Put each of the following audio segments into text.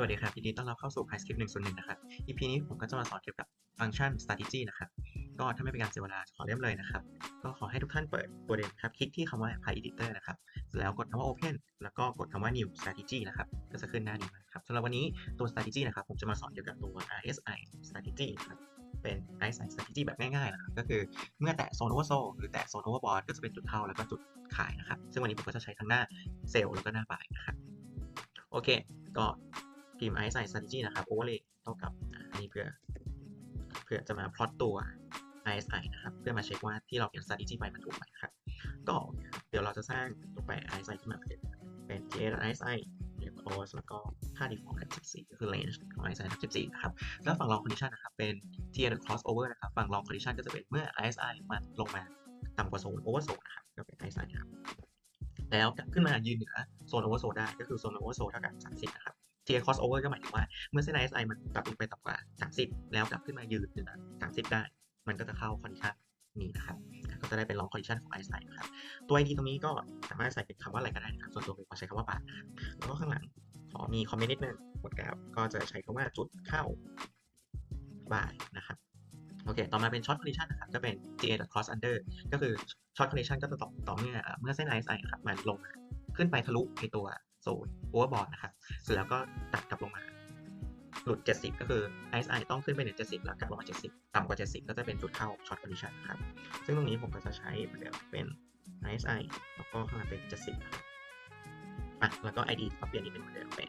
สวัสดีครับยินดีต้อนรับเข้าสู่ Price Clip 101 นะครับ EP นี้ผมก็จะมาสอนเกี่ยวกับฟังก์ชัน strategy นะครับ ก็ถ้าไม่เป็นการเสียเวลาขอเริ่มเลยนะครับ ก็ขอให้ทุกท่านเปิดตัวเด่นครับ คลิกที่คำว่า Apply Editor นะครับ เสร็จแล้วกดคำว่า Open แล้วก็กดคำว่า New Strategy นะครับ ก็จะขึ้นหน้านี้มาครับสำหรับวันนี้ตัว strategy นะครับ ผมจะมาสอนเกี่ยวกับตัว RSI strategy ครับเป็น RSI strategy แบบง่ายๆนะครับ ก็คือเมื่อแตะโซน oversold หรือแตะโซน overbought ก็จะเป็นจุดเข้าแล้วก็จุดขายนะครับ ซึ่งวันนี้ผมก็จะใช้ทั้งหน้าเซลล์แล้วก็หน้า buy นะครับ โอเค ก็ พิมพ์ RSI strategy นะครับ overlay เท่ากับอ่าอันนี้เพื่อเพื่อจะมาพลอตตัว RSI นะครับ เพื่อมาเช็คว่าที่เราเขียน strategy ไปมันถูกไหมครับ ก็เดี๋ยวเราจะสร้างตัวแปร RSI ขึ้นมาเป็นเป็น TA RSI เรียก close แล้วก็ค่า default 14ก็คือ range ของ RSI ทับ14 นะครับ แล้วฝั่ง long condition นะครับ เป็น TA crossover นะครับ ฝั่ง long condition ก็จะเป็นเมื่อ RSI มันลงมาต่ำกว่าโซน oversold นะครับ ก็เป็น RSI นะครับ แล้วขึ้นมายืนเหนือโซน oversold ได้ ก็คือโซน oversold เท่ากับ30 นะครับ TA crossover ก็หมายถึงว่าเมื่อเส้น RSI มันกลับลงไปต่ำกว่า 30 แล้วกลับขึ้นมายืนเหนือ30 ได้ มันก็จะเข้า condition นี้นะครับ ก็จะได้เป็น long condition ของ RSI นะครับ ตัว ID ตรงนี้ก็สามารถใส่เป็นคำว่าอะไรก็ได้นะครับ ส่วนตัวผมขอใช้คำว่าบาทนะครับแล้วก็ข้างหลังขอมีคอมเมนต์นิดนึงหมกราฟก็จะใช้คำว่าจุดเข้าบายนะครับโอเค ต่อมาเป็น short condition นะครับ ก็เป็น TA cross under ก็คือ short condition ก็จะต่อต่อเมื่อเมื่อเส้น RSI นะครับมันลงขึ้นไปทะลุในตัว โซน overbought นะครับเสร็จแล้วก็ตัดกลับลงมา หลุด 70 ก็คือ RSI ต้องขึ้นไปเหนือ70 แล้วกลับลงมา 70 ต่ำกว่า 70 ก็จะเป็นจุดเข้า short condition นะครับ ซึ่งตรงนี้ผมก็จะใช้เหมือนเดิมเป็น RSI แล้วก็ข้างหลังเป็น 70ครับอะแล้วก็ ID ก็เปลี่ยนอีกเป็นเหมือนเดิมเป็น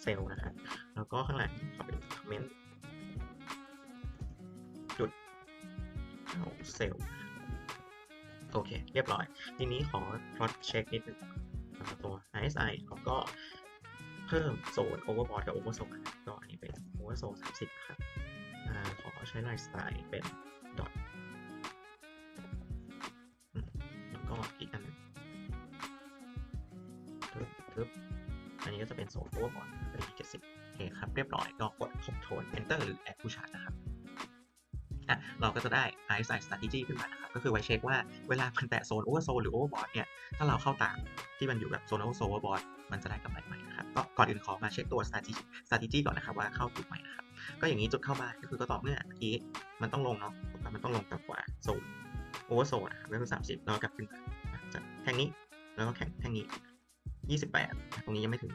เซลล์นะครับ แล้วก็ข้างหลังขอเป็นคอมเมนต์จุดเข้าเซลล์โอเค เรียบร้อย ทีนี้ขอ plot check นิดนึง ตัว RSI แล้วก็เพิ่มโซน overbought กับ oversold ก็อันนี้เป็น oversold 30 ครับขอใช้ลายสไตล์เป็น dot อืมแล้วก็อีกอันทึบทึบอันนี้ก็จะเป็นโซน overbought เป็น70โอเคครับ เรียบร้อยก็กด control enter หรือ add ผู้ชาร์นะครับ เราก็จะได้ RSI strategy ขึ้นมานะครับก็คือไว้เช็คว่าเวลามันแตะโซน oversold หรือ overbought เนี่ยถ้าเราเข้าตามที่มันอยู่แบบโซน oversold overbought มันจะได้กำไรไหมนะครับก็ก่อนอื่นขอมาเช็คตัว strategy strategy ก่อนนะครับว่าเข้าถูกไหมนะครับก็อย่างนี้จุดเข้ามาก็คือก็ตอเมื่อเมื่อกี้มันต้องลงเนาะมันต้องลงต่ำกว่าโซน oversold นะครับก็คือ30แล้วก็กลับขึ้นจากแท่งนี้แล้วก็แข่งแท่งนี้ 28 ตรงนี้ยังไม่ถึง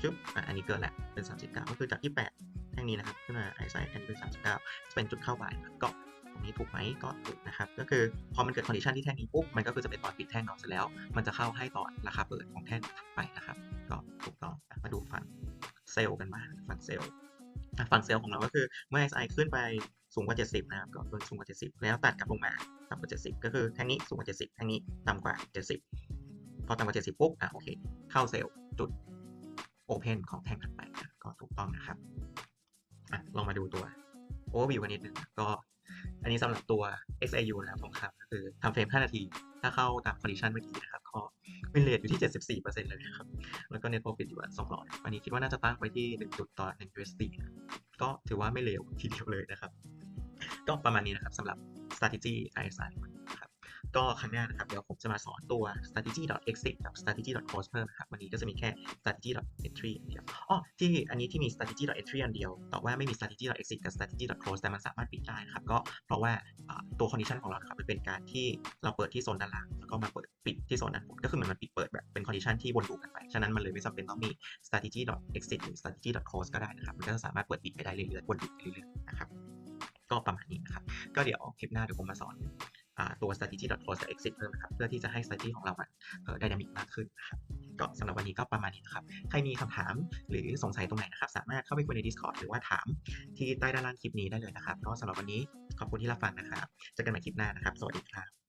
ชึบอะอันนี้เกินแล้วเป็น 39 ก็คือจาก 28 แท่งนี้นะครับขึ้นมา RSI อันนี้เป็น39จะเป็นจุดเข้าบ่ายก็ตรงนี้ถูกไหมก็ถูกนะครับ ก็คือพอมันเกิดคอนดิชันที่แท่งนี้ปุ๊บมันก็คือจะเป็นตอนปิดแท่งเนาะเสร็จแล้ว มันจะเข้าให้ตอนราคาเปิดของแท่งถัดไปนะครับ ก็ถูกต้องมาดูฝั่งเซลล์กันบ้างฝั่งเซลล์ฝั่งเซลล์ของเราก็คือเมื่อ SI ขึ้นไปสูงกว่า 70 นะครับก็ขึ้นสูงกว่า 70 แล้วตัดกลับลงมาต่ำกว่า 70 ก็คือแท่งนี้สูงกว่า 70 แท่งนี้ต่ำกว่า 70 พอต่ำกว่า 70 ปุ๊บ อะโอเค เข้าเซลล์จุดโอเพนของแท่งถัดไปก็ถูกต้องนะครับ ลองมาดูตัวโอเวอร์วิวกันนิดนึงก็อันนี้สำหรับตัว XAU นะครับทองคำก็คือทำเฟรม 5 นาที ถ้าเข้าตาม condition เมื่อกี้นะครับ ก็เป็นเลทอยู่ที่ 74%เลยนะครับ แล้วก็ net profit อยู่ที่200วันนี้คิดว่าน่าจะตั้งไว้ที่ 1 จุดต่อ1 USD ก็ถือว่าไม่เลวทีเดียวเลยนะครับ ก็ประมาณนี้นะครับสำหรับ strategy RSI นะครับ ก็ครั้งหน้านะครับ เดี๋ยวผมจะมาสอนตัว strategy.exit กับ strategy.close เพิ่มนะครับ วันนี้ก็จะมีแค่ strategy.entry อันเดียวอ๋อที่อันนี้ที่มี strategy.entry อันเดียว แต่ว่าไม่มี strategy.exit กับ strategy.close แต่มันสามารถปิดได้นะครับ ก็เพราะว่าตัว condition ของเราครับมันเป็นการที่เราเปิดที่โซนด้านล่างแล้วก็มาเปิดปิดที่โซนด้านบนก็คือเหมือนมันปิดเปิดแบบเป็น condition ที่วนลูปกันไป ฉะนั้นมันเลยไม่จำเป็นต้องมี strategy.exit หรือ strategy.close ก็ได้นะครับมันก็จะสามารถเปิดปิดไปได้เรื่อยๆวนลูปไปเรื่อยๆนะครับก็ประมาณนี้นะครับ ก็เดี๋ยวคลิปหน้าเดี๋ยวผมมาสอนอ่า ตัว strategy.close.exit เพิ่มนะครับ เพื่อที่จะให้ strategy ของเรามันเอ่อ dynamic มากขึ้นนะครับ ก็สำหรับวันนี้ก็ประมาณนี้นะครับ ใครมีคำถามหรือสงสัยตรงไหนนะครับ สามารถเข้าไปคุยใน Discord หรือว่าถามที่ใต้ด้านล่างคลิปนี้ได้เลยนะครับ ก็สำหรับวันนี้ขอบคุณที่รับฟังนะครับเจอกันใหม่คลิปหน้านะครับ สวัสดีครับ